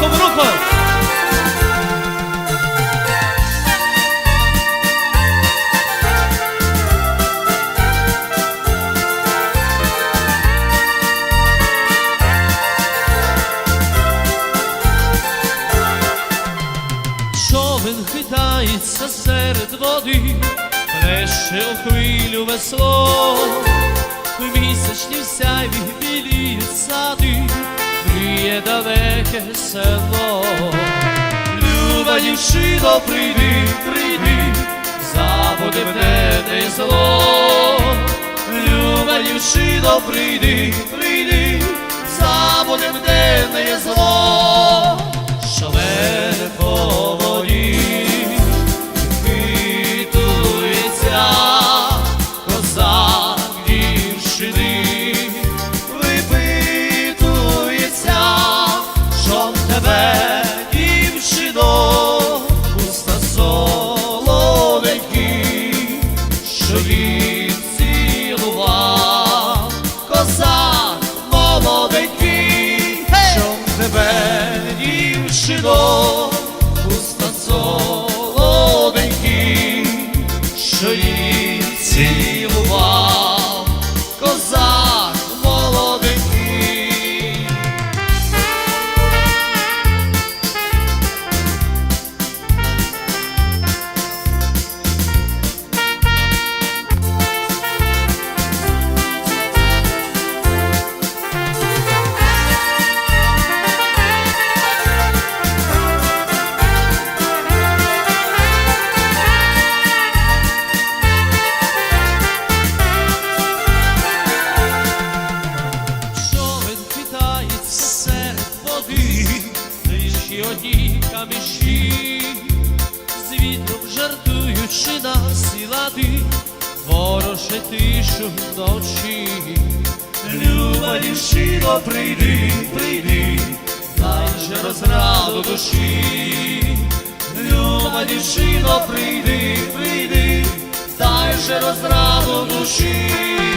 Grupo, grupo. Човен хитається серед води, плеше у хвилю весло, в місячній сяйві біліють сади мріє далеке село. Люба дівчино, прийди, прийди, забуде мене не зло. Люба дівчино, прийди, прийди, забуде мене зло. Шале дівчино, уста серед води, лиші одні каміші, з вітром жартуючи на сілади, вороже тишу вночі. Люба дівчино, прийди, прийди, дай же розраду душі. Люба дівчино, прийди, прийди, дай же розраду душі.